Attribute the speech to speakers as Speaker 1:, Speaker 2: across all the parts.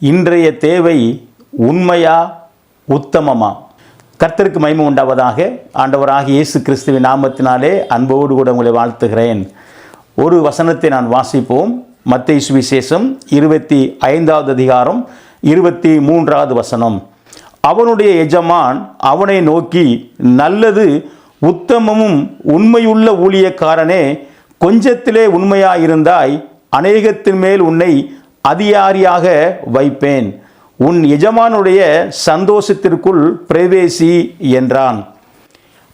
Speaker 1: இன்றைய தேவை உண்மையா உத்தமமா? கர்த்தருக்கு மகிமை உண்டாவதாக ஆண்டவராக இயேசு கிறிஸ்துவின் நாமத்தினாலே அன்போடு கூட உங்களை வாழ்த்துகிறேன். ஒரு வசனத்தை நான் வாசிப்போம். மத்திய சுவிசேஷம் இருபத்தி ஐந்தாவது அதிகாரம் இருபத்தி மூன்றாவது வசனம். அவனுடைய எஜமான் அவனை நோக்கி நல்லது உத்தமமும் உண்மையுள்ள ஊழியக்காரனே கொஞ்சத்திலே உண்மையாயிருந்தாய் அநேகத்தின் மேல் உன்னை அதிகாரியாக வைப்பேன். உன் எஜமானுடைய சந்தோஷத்திற்குள் பிரவேசி என்றான்.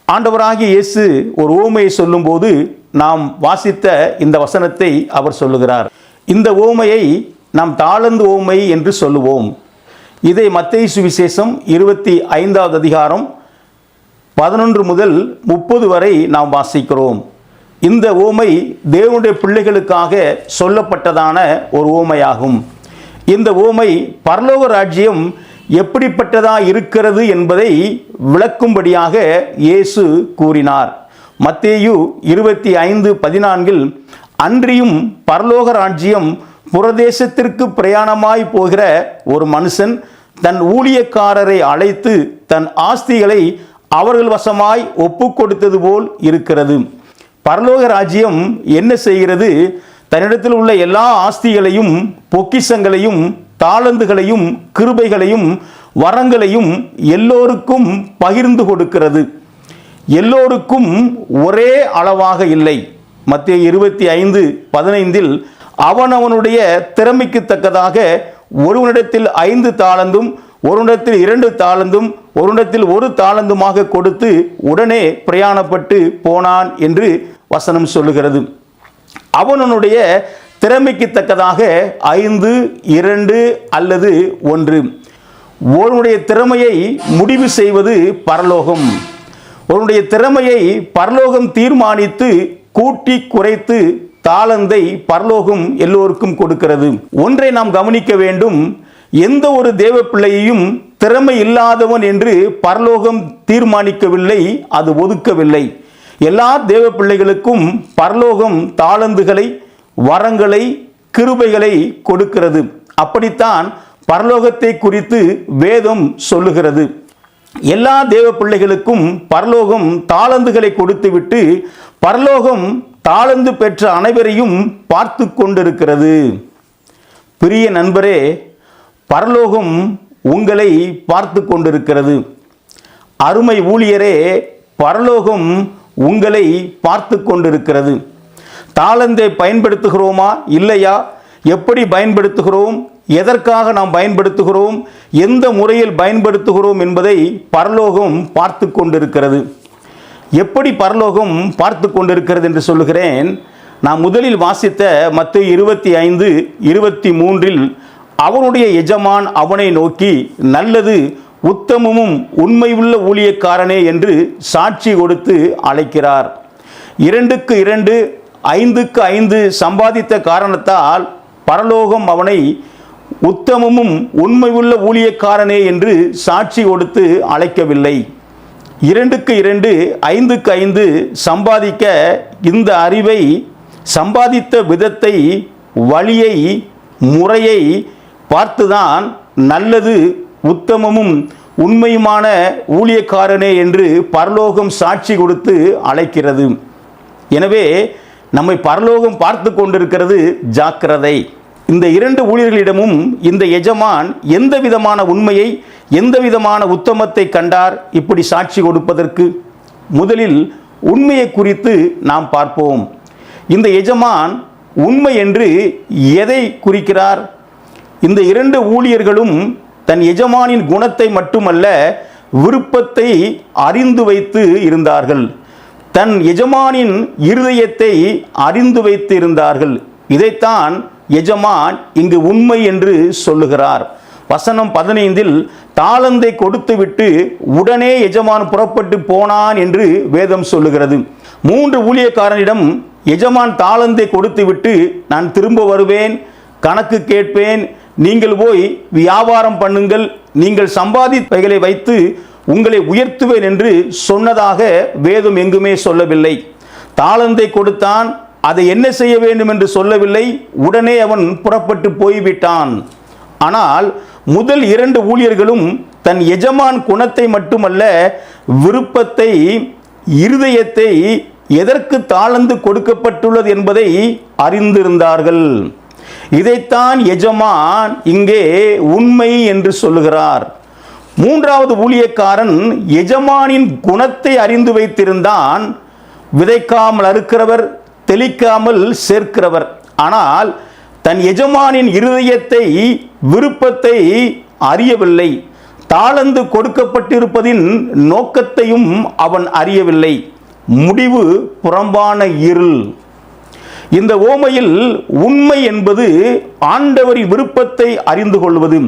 Speaker 1: ஆண்டவராகிய இயேசு ஒரு ஓமையை சொல்லும்போது நாம் வாசித்த இந்த வசனத்தை அவர் சொல்லுகிறார். இந்த ஓமையை நாம் தாளந்து ஓமை என்று சொல்லுவோம். இதை மத்திய சுவிசேஷம் இருபத்தி ஐந்தாவது அதிகாரம் பதினொன்று முதல் முப்பது வரை நாம் வாசிக்கிறோம். இந்த ஓமை தேவனுடைய பிள்ளைகளுக்காக சொல்லப்பட்டதான ஒரு ஓமையாகும். இந்த ஓமை பரலோக ராஜ்யம் எப்படிப்பட்டதா இருக்கிறது என்பதை விளக்கும்படியாக இயேசு கூறினார். மத்தேயு இருபத்தி ஐந்து பதினான்கில் அன்றியும் பரலோக ராஜ்யம் புரதேசத்திற்கு பிரயாணமாய் போகிற ஒரு மனுஷன் தன் ஊழியக்காரரை அழைத்து தன் ஆஸ்திகளை அவர்கள் வசமாய் ஒப்பு கொடுத்தது போல் இருக்கிறது. பரலோக ராஜ்யம் என்ன செய்கிறது? தன்னிடத்தில் உள்ள எல்லா ஆஸ்திகளையும் பொக்கிஷங்களையும் தாளந்துகளையும் கிருபைகளையும் வரங்களையும் எல்லோருக்கும் பகிர்ந்து கொடுக்கிறது. எல்லோருக்கும் ஒரே அளவாக இல்லை. மத்திய இருபத்தி ஐந்து பதினைந்தில் அவனவனுடைய திறமைக்கு தக்கதாக ஒருவனிடத்தில் ஐந்து தாளந்தும் ஒருவனிடத்தில் இரண்டு தாளந்தும் ஒருவனிடத்தில் ஒரு தாளந்துமாக கொடுத்து உடனே பிரயாணப்பட்டு போனான் என்று வசனம் சொல்லுகிறது. அவனுடைய திறமைக்கு தக்கதாக ஐந்து இரண்டு அல்லது ஒன்று. ஒருவனுடைய திறமையை முடிவு செய்வது பரலோகம். ஒருவனுடைய திறமையை பரலோகம் தீர்மானித்து கூட்டி குறைத்து தாளந்தை பரலோகம் எல்லோருக்கும் கொடுக்கிறது. ஒன்றை நாம் கவனிக்க வேண்டும். எந்த ஒரு தேவ பிள்ளையையும் திறமை இல்லாதவன் என்று பரலோகம் தீர்மானிக்கவில்லை அது ஒதுக்கவில்லை. எல்லா தேவ பிள்ளைகளுக்கும் பரலோகம் தாளந்துகளை வரங்களை கிருபைகளை கொடுக்கிறது. அப்படித்தான் பரலோகத்தை குறித்து வேதம் சொல்லுகிறது. எல்லா தேவ பிள்ளைகளுக்கும் பரலோகம் தாளந்துகளை கொடுத்துவிட்டு பரலோகம் தாளந்து பெற்ற அனைவரையும் பார்த்து கொண்டிருக்கிறது. பிரிய நண்பரே பரலோகம் உங்களை பார்த்து கொண்டிருக்கிறது. அருமை ஊழியரே பரலோகம் உங்களை பார்த்து கொண்டிருக்கிறது. தாளந்தை பயன்படுத்துகிறோமா? இல்லையா? எப்படி பயன்படுத்துகிறோம்? எதற்காக நாம் பயன்படுத்துகிறோம்? எந்த முறையில் பயன்படுத்துகிறோம் என்பதை பரலோகம் பார்த்து கொண்டிருக்கிறது. எப்படி பரலோகம் பார்த்து கொண்டிருக்கிறது என்று சொல்லுகிறேன். நான் முதலில் வாசித்த மற்ற இருபத்தி ஐந்து இருபத்தி மூன்றில் அவனுடைய எஜமான் அவனை நோக்கி நல்லது உத்தமமும் உண்மையுள்ள ஊழியக்காரனே என்று சாட்சி கொடுத்து அழைக்கிறார். இரண்டுக்கு இரண்டு ஐந்துக்கு ஐந்து சம்பாதித்த காரணத்தால் பரலோகம் அவனை உத்தமமும் உண்மையுள்ள ஊழியக்காரனே என்று சாட்சி கொடுத்து அழைக்கவில்லை. இரண்டுக்கு இரண்டு ஐந்துக்கு ஐந்து சம்பாதிக்க இந்த அறிவை சம்பாதித்த விதத்தை வழியை முறையை பார்த்துதான் நல்லது உத்தமமும் உண்மையுமான ஊழியக்காரனே என்று பரலோகம் சாட்சி கொடுத்து அழைக்கிறது. எனவே நம்மை பரலோகம் பார்த்து கொண்டிருக்கிறது ஜாக்கிரதை. இந்த இரண்டு ஊழியர்களிடமும் இந்த எஜமான் எந்த விதமான உண்மையை எந்த விதமான உத்தமத்தை கண்டார் இப்படி சாட்சி கொடுப்பதற்கு? முதலில் உண்மையை குறித்து நாம் பார்ப்போம். இந்த எஜமான் உண்மை என்று எதை குறிக்கிறார்? இந்த இரண்டு ஊழியர்களும் தன் எஜமானின் குணத்தை மட்டுமல்ல விருப்பத்தை அறிந்து வைத்து இருந்தார்கள். தன் எஜமானின் இருதயத்தை அறிந்து வைத்து இருந்தார்கள் இதைத்தான் எஜமான் இங்கு உண்மை என்று சொல்லுகிறார். வசனம் பதினைந்தில் தாளந்தை கொடுத்துவிட்டு உடனே எஜமான் புறப்பட்டு போனான் என்று வேதம் சொல்லுகிறது. மூன்று ஊழியக்காரனிடம் எஜமான் தாளந்தை கொடுத்துவிட்டு நான் திரும்ப வருவேன் கணக்கு கேட்பேன் நீங்கள் போய் வியாபாரம் பண்ணுங்கள் நீங்கள் சம்பாதிப்பைகளை வைத்து உங்களை உயர்த்துவேன் என்று சொன்னதாக வேதம் எங்குமே சொல்லவில்லை. தாளந்தை கொடுத்தான் அதை என்ன செய்ய வேண்டும் என்று சொல்லவில்லை உடனே அவன் புறப்பட்டு போய்விட்டான். ஆனால் முதல் இரண்டு ஊழியர்களும் தன் எஜமான் குணத்தை மட்டுமல்ல விருப்பத்தை இருதயத்தை எதற்கு தாளந்து கொடுக்கப்பட்டுள்ளது என்பதை அறிந்திருந்தார்கள். இதைத்தான் எஜமான் இங்கே உண்மை என்று சொல்லுகிறார். மூன்றாவது ஊழியக்காரன் எஜமானின் குணத்தை அறிந்து வைத்திருந்தான். விதைக்காமல் அறுக்கிறவர் தெளிக்காமல் சேர்க்கிறவர். ஆனால் தன் எஜமானின் இருதயத்தை விருப்பத்தை அறியவில்லை. தாளந்து கொடுக்கப்பட்டிருப்பதின் நோக்கத்தையும் அவன் அறியவில்லை. முடிவு புறம்பான இருள். இந்த ஓமையில் உண்மை என்பது ஆண்டவரின் விருப்பத்தை அறிந்து கொள்வது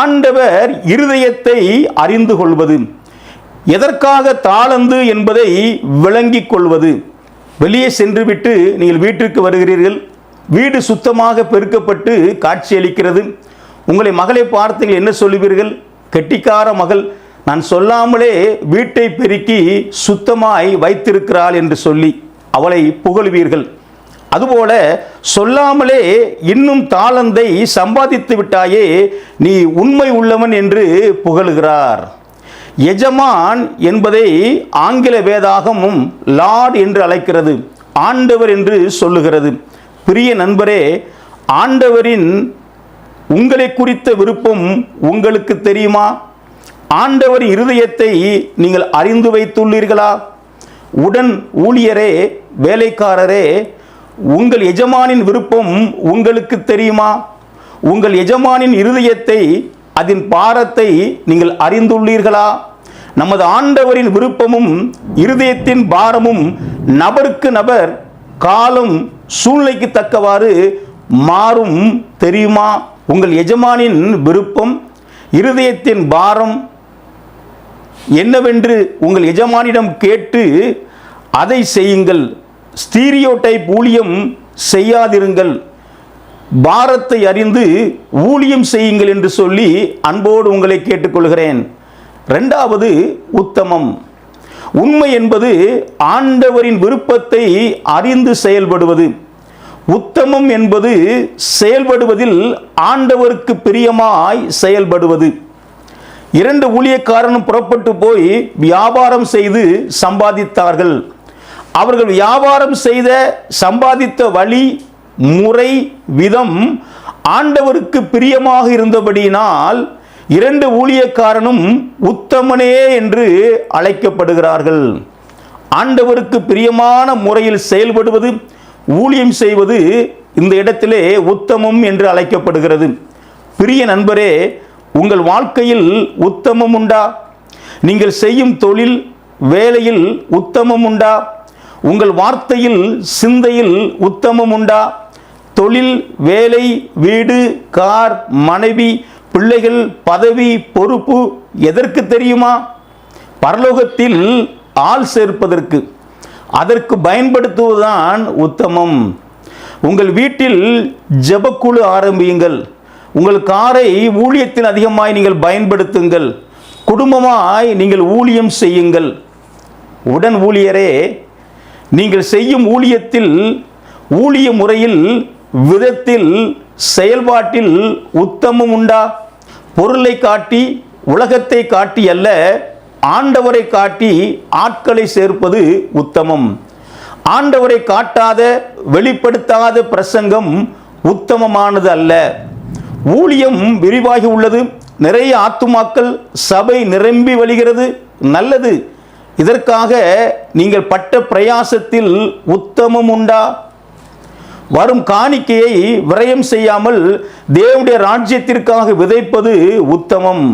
Speaker 1: ஆண்டவர் இருதயத்தை அறிந்து கொள்வது எதற்காக தாளந்து என்பதை விளங்கிக் கொள்வது. வெளியே சென்றுவிட்டு நீங்கள் வீட்டிற்கு வருகிறீர்கள் வீடு சுத்தமாக பெருக்கப்பட்டு காட்சியளிக்கிறது உங்களை மகளை பார்த்தீர்கள் என்ன சொல்லுவீர்கள்? கெட்டிக்கார மகள் நான் சொல்லாமலே வீட்டை பெருக்கி சுத்தமாய் வைத்திருக்கிறாள் என்று சொல்லி அவளை புகழுவீர்கள். அதுபோல சொல்லாமலே இன்னும் தாளந்தை சம்பாதித்து விட்டாயே நீ உண்மை உள்ளவன் என்று புகழுகிறார். எஜமான் என்பதை ஆங்கில வேதாகமும் லார்ட் என்று அழைக்கிறது ஆண்டவர் என்று சொல்லுகிறது. பிரிய நண்பரே ஆண்டவரின் உங்களை குறித்த விருப்பம் உங்களுக்கு தெரியுமா? ஆண்டவர் இருதயத்தை நீங்கள் அறிந்து வைத்துள்ளீர்களா? உடன் ஊழியரே வேலைக்காரரே உங்கள் எஜமானின் விருப்பம் உங்களுக்கு தெரியுமா? உங்கள் எஜமானின் இருதயத்தை அதன் பாரத்தை நீங்கள் அறிந்துள்ளீர்களா? நமது ஆண்டவரின் விருப்பமும் இருதயத்தின் பாரமும் நபருக்கு நபர் காலம் சூழ்நிலைக்கு தக்கவாறு மாறும் தெரியுமா? உங்கள் எஜமானின் விருப்பம் இருதயத்தின் பாரம் என்னவென்று உங்கள் எஜமானிடம் கேட்டு அதை செய்யுங்கள். ஸ்டீரியோ டைப் ஊழியம் செய்யாதிருங்கள். பாரத்தை அறிந்து ஊழியம் செய்யுங்கள் என்று சொல்லி அன்போடு உங்களை கேட்டுக்கொள்கிறேன். ரெண்டாவது உத்தமம். உண்மை என்பது ஆண்டவரின் விருப்பத்தை அறிந்து செயல்படுவது. உத்தமம் என்பது செயல்படுவதில் ஆண்டவருக்கு பிரியமாய் செயல்படுவது. இரண்டு ஊழியக்காரனும் புறப்பட்டு போய் வியாபாரம் செய்து சம்பாதித்தார்கள். அவர்கள் வியாபாரம் செய்த சம்பாதித்த வழி முறை விதம் ஆண்டவருக்கு பிரியமாக இருந்தபடியினால் இரண்டு ஊழியக்காரனும் உத்தமனே என்று அழைக்கப்படுகிறார்கள். ஆண்டவருக்கு பிரியமான முறையில் செயல்படுவது ஊழியம் செய்வது இந்த இடத்திலே உத்தமம் என்று அழைக்கப்படுகிறது. பிரிய நண்பரே உங்கள் வாழ்க்கையில் உத்தமம் உண்டா? நீங்கள் செய்யும் தொழில் வேலையில் உத்தமம் உண்டா? உங்கள் வார்த்தையில் சிந்தையில் உத்தமம் உண்டா? தொழில் வேலை வீடு கார் மனைவி பிள்ளைகள் பதவி பொறுப்பு எதற்கு தெரியுமா? பரலோகத்தில் ஆள் சேர்ப்பதற்கு. அதற்கு பயன்படுத்துவதுதான் உத்தமம். உங்கள் வீட்டில் ஜெபக்குழு ஆரம்பியுங்கள். உங்கள் காரை ஊழியத்தில் அதிகமாய் நீங்கள் பயன்படுத்துங்கள். குடும்பமாய் நீங்கள் ஊழியம் செய்யுங்கள். உடன் ஊழியரே நீங்கள் செய்யும் ஊழியத்தில் ஊழிய முறையில் விதத்தில் செயல்பாட்டில் உத்தமம் உண்டா? பொருளை காட்டி உலகத்தை காட்டி அல்ல ஆண்டவரை காட்டி ஆட்களை சேர்ப்பது உத்தமம். ஆண்டவரை காட்டாத வெளிப்படுத்தாத பிரசங்கம் உத்தமமானது அல்ல. ஊழியம் விரிவாகி உள்ளது நிறைய ஆத்துமாக்கள் சபை நிரம்பி வழிகிறது நல்லது. இதற்காக நீங்கள் பட்ட பிரயாசத்தில் உத்தமம் உண்டா? வரும் காணிக்கையை விரயம் செய்யாமல் தேவனுடைய ராஜ்யத்திற்காக விதைப்பது உத்தமம்.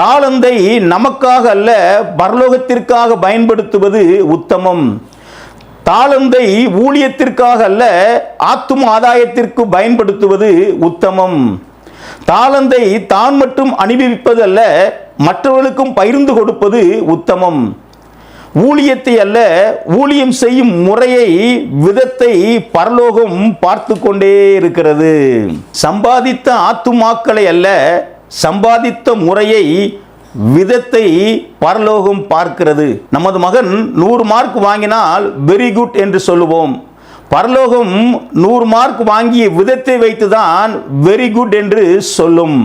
Speaker 1: தாளந்தை நமக்காக அல்ல பரலோகத்திற்காக பயன்படுத்துவது உத்தமம். தாளந்தை ஊழியத்திற்காக அல்ல ஆத்தும ஆதாயத்திற்கு பயன்படுத்துவது உத்தமம். தாளந்தை தான் மட்டும் அனுபவிப்பது அல்ல மற்றவர்களுக்கும் பகிர்ந்து கொடுப்பது உத்தமம். ஊழியத்தை அல்ல ஊழியம் செய்யும் முறையை விதத்தை பரலோகம் பார்த்து கொண்டே இருக்கிறது. சம்பாதித்த ஆத்துமாக்களை அல்ல சம்பாதித்த முறையை விதத்தை பரலோகம் பார்க்கிறது. நமது மகன் நூறு மார்க் வாங்கினால் வெரி குட் என்று சொல்லுவோம். பரலோகம் நூறு மார்க் வாங்கிய விதத்தை வைத்துதான் வெரி குட் என்று சொல்லும்.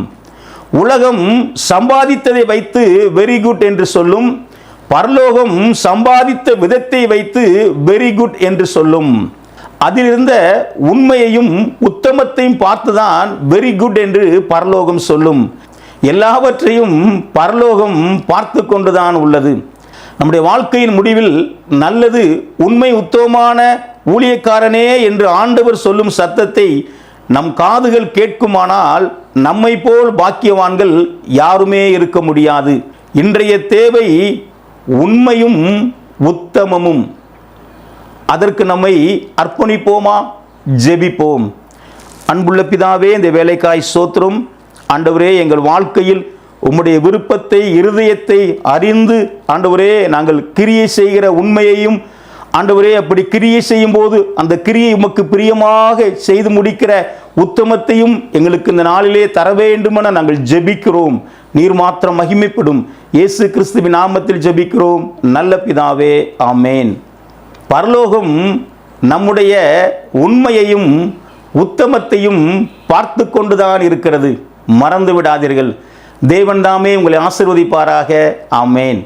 Speaker 1: உலகம் சம்பாதித்ததை வைத்து வெரி குட் என்று சொல்லும். பரலோகம் சம்பாதித்த விதத்தை வைத்து வெரி குட் என்று சொல்லும். அதிலிருந்த உண்மையையும் உத்தமத்தையும் பார்த்துதான் வெரி குட் என்று பரலோகம் சொல்லும். எல்லாவற்றையும் பரலோகம் பார்த்து கொண்டுதான் உள்ளது. நம்முடைய வாழ்க்கையின் முடிவில் நல்லது உண்மை உத்தமமான ஊழியக்காரனே என்று ஆண்டவர் சொல்லும் சத்தத்தை நம் காதுகள் கேட்குமானால் நம்மை போல் பாக்கியவான்கள் யாருமே இருக்க முடியாது. இன்றைய தேவை உண்மையும் உத்தமமும். அதற்கு நம்மை அர்ப்பணிப்போமா? ஜெபிப்போம். அன்புள்ள பிதாவே இந்த வேலைக்காய் சோத்திரம். ஆண்டவரே எங்கள் வாழ்க்கையில் உம்முடைய விருப்பத்தை இருதயத்தை அறிந்து ஆண்டவரே நாங்கள் கிரியை செய்கிற உண்மையையும் ஆண்டவரே அப்படி கிரியை செய்யும் போது அந்த கிரியை உமக்கு பிரியமாக செய்து முடிக்கிற உத்தமத்தையும் எங்களுக்கு இந்த நாளிலே தர வேண்டுமென நாங்கள் ஜெபிக்கிறோம். நீர் மாத்திரம் மகிமைப்படும். இயேசு கிறிஸ்துவின் நாமத்தில் ஜெபிக்கிறோம். நல்ல பிதாவே ஆமேன். பரலோகம் நம்முடைய உண்மையையும் உத்தமத்தையும் பார்த்து கொண்டுதான் இருக்கிறது. மறந்து விடாதீர்கள். தேவன்தாமே உங்களை ஆசிர்வதிப்பாராக. ஆமேன்.